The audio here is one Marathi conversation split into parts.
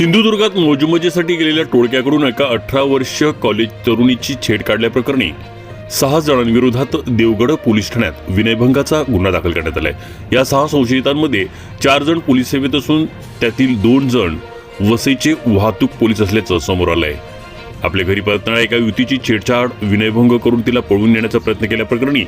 सिंधुदुर्गात मोजमजेसाठी गेलेल्या टोळक्याकडून एका अठरा वर्षीय कॉलेज तरुणीची छेड काढल्याप्रकरणी सहा जणांविरोधात देवगड पोलीस ठाण्यात विनयभंगाचा गुन्हा दाखल करण्यात आलाय. या सहा संशयितांमध्ये चार जण पोलीस सेवेत असून त्यातील दोन जण वसईचे वाहतूक पोलीस असल्याचं समोर आलंय. आपल्या घरी परतणाऱ्या एका युतीची छेडछाड विनयभंग करून तिला पळवून नेण्याचा प्रयत्न केल्याप्रकरणी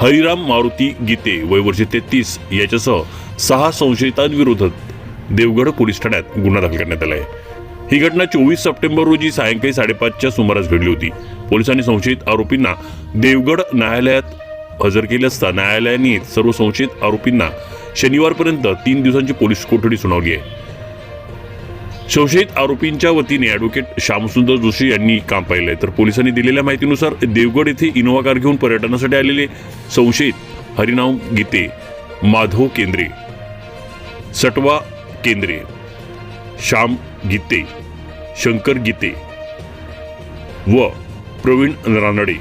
हरिराम मारुती गीते वय वर्ष तेहतीस याच्यासह सहा संशयितांविरोधात देवगड पोलीस ठाण्यात गुन्हा दाखल करण्यात आला आहे ही घटना चोवीस सप्टेंबर रोजी सायंकाळी साडेपाचच्या सुमारास घडली होती. पोलिसांनी संशयित आरोपींना देवगड न्यायालयात हजर केले असता न्यायालयाने सर्व संशयित आरोपींना शनिवारपर्यंत तीन दिवसांची पोलीस कोठडी सुनावली आहे. संशयित आरोपींच्या वतीने ॲडव्होकेट श्यामसुंदर जोशी यांनी काम पाहिलंय. तर पोलिसांनी दिलेल्या माहितीनुसार देवगड येथे इनोवा कार घेऊन पर्यटनासाठी आलेले संशयित हरिनाम गीते माधव केंद्रे सटवा केंद्रे श्याम गीते शंकर गीते व प्रवीण रानडे.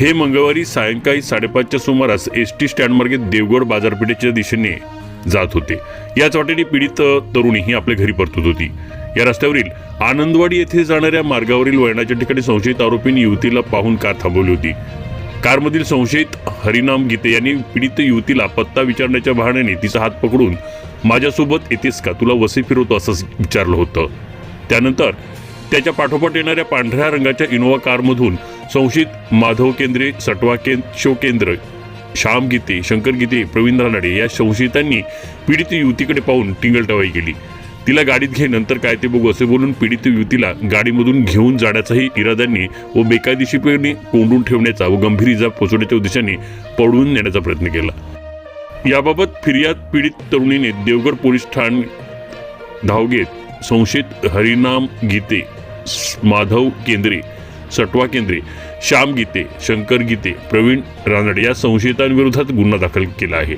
हे मंगळवारी सायंकाळी साडेपाचच्या सुमारास एस टी स्टँडमार्गे देवगड बाजारपेठेच्या दिशेने जात होते. याच वाटेने पीडित तरुणी ही आपल्या घरी परतत होती. या रस्त्यावरील आनंदवाडी येथे जाणाऱ्या मार्गावरील वळणाच्या ठिकाणी संशयित आरोपींनी युवतीला पाहून कार थांबवली होती. कारमधील संशयित हरिनाम गीते यांनी पीडित युवतीला पत्ता विचारण्याच्या बहाण्याने तिचा हात पकडून माझ्यासोबत येतेस का? तुला वसे फिरवतो असं विचारलं होतं. त्यानंतर त्याच्या पाठोपाठ येणाऱ्या पांढऱ्या रंगाच्या इनोवा कारमधून संशयित माधव केंद्रे सटवा केंद शिवकेंद्र श्याम गीते शंकर गीते प्रवीण रानडे या संशयितांनी पीडित युवतीकडे पाहून टिंगलटवाई केली. तिला गाडीत घे नंतर काय ते बघू असे बोलून पीडित युवतीला गाडीमधून घेऊन जाण्याचाही इराद्यांनी व बेकायदेशीरपणे कोंडून ठेवण्याचा व गंभीर इजा पोचवण्याच्या उद्देशाने पळवून नेण्याचा प्रयत्न केला. याबाबत फिर्याद पीडित तरुणीने देवगड पोलीस ठाण धाव घेत संशयित हरिनाम गीते माधव केंद्रे सटवा केंद्रे श्याम गीते शंकर गीते प्रवीण रानडे या संशयितांविरोधात गुन्हा दाखल केला आहे.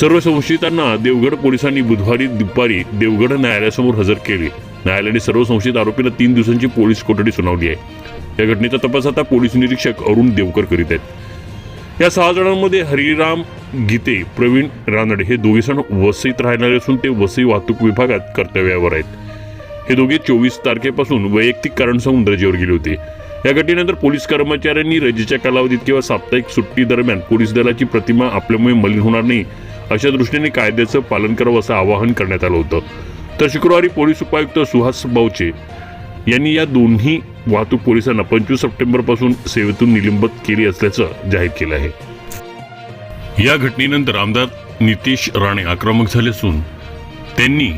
सर्व संशयितांना देवगड पोलिसांनी बुधवारी दुपारी देवगड न्यायालयासमोर हजर केले. न्यायालयाने सर्व संशयित आरोपींना तीन दिवसांची पोलीस कोठडी सुनावली आहे. या घटनेचा तपास आता पोलीस निरीक्षक अरुण देवकर करीत आहेत. या सहा जणांमध्ये हरिराम गीते प्रवीण रानडे हे दोघे जण वसईत राहणारे असून ते वसई वाहतूक विभागात कर्तव्यावर आहेत. हे दोघे चोवीस तारखेपासून वैयक्तिक कारण सांगून रजेवर गेले होते. या घटनेनंतर पोलीस कर्मचाऱ्यांनी रजेच्या कालावधीत किंवा साप्ताहिक सुट्टी दरम्यान पोलीस दलाची प्रतिमा आपल्यामुळे मलिन होणार नाही अशा दृष्टीने कायद्याचं पालन करावं असं आवाहन करण्यात आलं होतं. तर शुक्रवारी पोलीस उपायुक्त सुहास बावचे यांनी या दोन्ही वाहतूक पोलिसांना पंचवीस सप्टेंबरपासून सेवेतून निलंबित केली असल्याचं जाहीर केलं आहे. या घटनेनंतर आमदार नितेश राणे आक्रमक झाले असून त्यांनी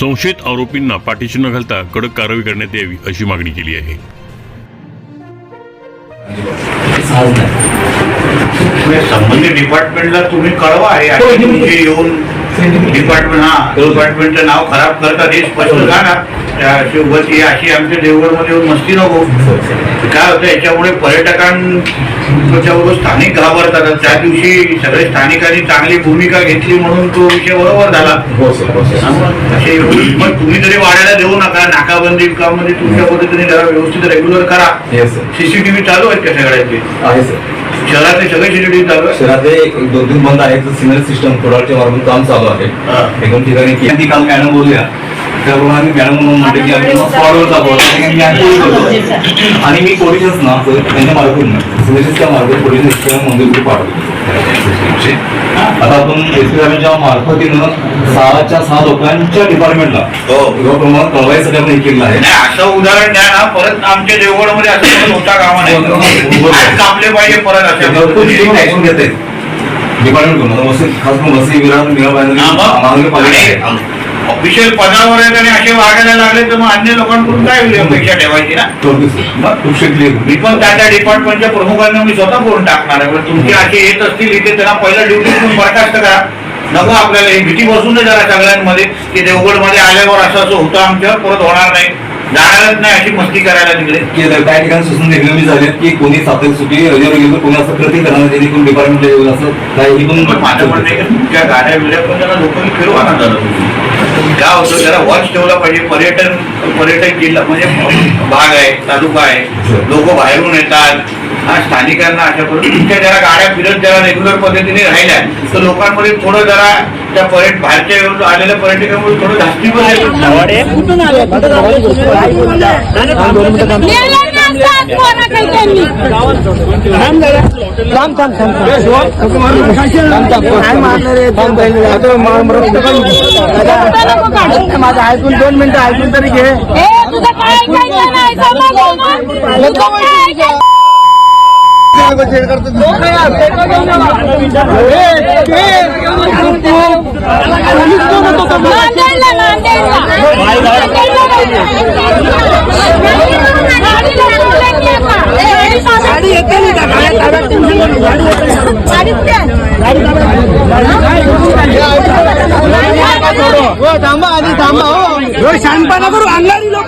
संशयित आरोपींना पाठीशी न घालता कडक कारवाई करण्यात यावी अशी मागणी केली आहे. संबंधित डिपार्टमेंटला तुम्ही कळवा आहे हो, आणि हो. तुमचे येऊन डिपार्टमेंट हा डिपार्टमेंटचं नाव खराब करतात हे स्पष्ट सांगा त्या शिवभती अशी आमच्या देवगडमध्ये येऊन मस्ती नको. काय होतं याच्यामुळे पर्यटकांबरोबर स्थानिक घाबरतात. त्या दिवशी सगळे स्थानिकांनी चांगली भूमिका घेतली म्हणून तो विषय बरोबर झाला. हो हो सर असे मग तुम्ही तरी वाढायला देऊ नका. नाकाबंदी कामध्ये तुमच्या पद्धतीने जरा व्यवस्थित रेग्युलर करा. सीसीटीव्ही चालू आहेत का सगळ्याचे आहे सर शहरातले सगळे सीसीटीव्ही चालू शहरातले एक दोन तीन बंद आहेत. सिग्नल सिस्टम कोडाळच्या मार्गून काम चालू आहे. हा. एक दोन ठिकाणी की ती काल मॅडम बोलूया. त्याप्रमाणे मॅडम म्हणून म्हणते की आम्ही फॉरवर्ड दाखवतो मी आणि पोलीस होतो. आणि मी पोलिसच ना त्यांच्या मार्फत ना सिग्नेचरच्या मार्फत पोलीस मंदिर पाठवतो. आता आपण एस पी साहेबांच्या मार्फतीनं सहाच्या सहा लोकांच्या डिपार्टमेंटला हो. प्रमाण कळवायसाठी आपण हे केलं आहे नाही असं उदाहरण द्या ना परत आमच्या देवगडमध्ये असं होता कामा हो, हो, हो. नाही आज कापले पाहिजे परत ठिकाणी ऍक्शन घेत डिपार्टमेंट वसई खास करून वसई विरार हा, आणि ऑफिशियल पदावर आहेत आणि असे वागायला लागले तर मग अन्य लोकांकडून काय अपेक्षा ठेवायची ना? शिकली मी पण त्या त्या डिपार्टमेंटच्या प्रमुखांना मी स्वतः बोलून टाकणार आहे. तुमचे असे येत असतील इथे त्यांना पहिल्या ड्युटीतून बरखास्त करा. नको आपल्याला ही भीती बसून जरा सगळ्यांमध्ये की देवगडमध्ये आल्यावर असं असं होतं आमच्यावर परत होणार नाही. जाणारच नाही अशी मस्ती करायला तिकडे. की काही ठिकाणी सूचना निर्गमी झाल्या की कोणी साप्ताहिक सुट्टी रजेवर कोणी असं प्रति करणार जेणेकरून डिपार्टमेंटला येऊन असं काही पण पण माझं म्हणणं तुमच्या गाड्या बिड्या पण त्याला लोकांनी फिरवा ना जरा. काय होतं जरा वॉच ठेवला पाहिजे. पर्यटन पर्यटक जिल्हा म्हणजे भाग आहे तालुका आहे. लोक बाहेरून येतात. हा स्थानिकांना अशा पद्धतीच्या जरा गाड्या फिरत जरा रेग्युलर पद्धतीने राहिल्या. तर लोकांमध्ये थोडं जरा त्या पर्यट बाहेरच्या आलेल्या पर्यटकांमुळे थोडं धास्ती पण येतो माझं ऐकून दोन मिनिटं ऐकून तरी घे थांबा आधी थांबा हो. शांतपणा करू अंगारी लोक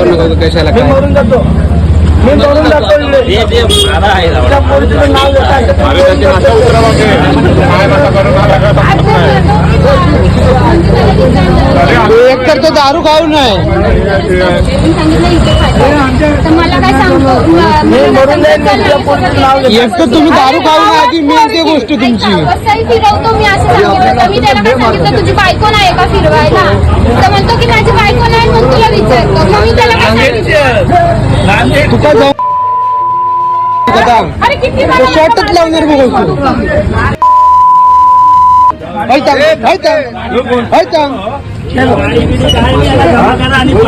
हे जातो मी मरून जातो नाव. एक तर तो दारू खाऊ मी मी घेताय. एक तर तुम्ही दारू खाऊ नये की मेन ती गोष्ट तुमची. फिरवतो मी असं सांगितलं. तर मी त्याला काय सांगितलं तुझी बायको नाही का फिरवायला? तर म्हणतो की माझी बायको नाही मग तुला विचारतो. मग मी त्याला काय सांगितलं तुका जाऊ अरे किती शॉर्टच लावणार बघ तू ऐका ऐका ऐका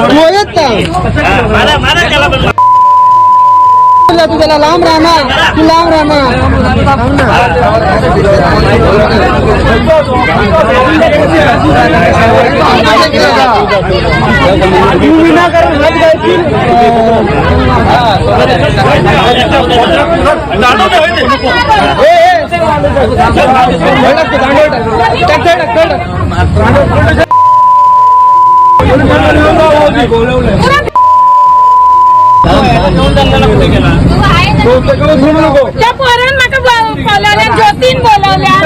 तू येत का तू त्याला लांब राहणार तू लांब राहणार तू विनाकारण हात घालशील त्या पोरांना नका बोल- ज्योतीन बोलावल्या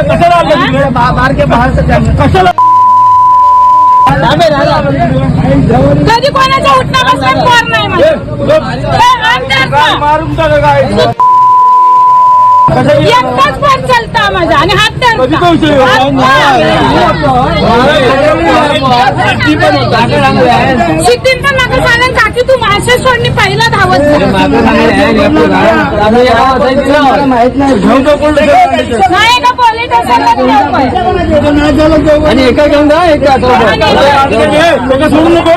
कधी कोणाचा उठणं बसण्यात पोर नाही माझं. एकटाच पोर चालता माझा आणि हात सांगा काकी तू मासे सोडणी पहिला धावत नाही आणि एका घेऊन जा एका सोडून नको.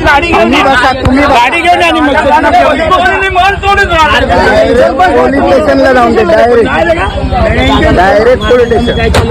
गाडी घेऊन आणि मग पोलीस स्टेशनला जाऊन दे डायरेक्ट डायरेक्ट पोलीस स्टेशन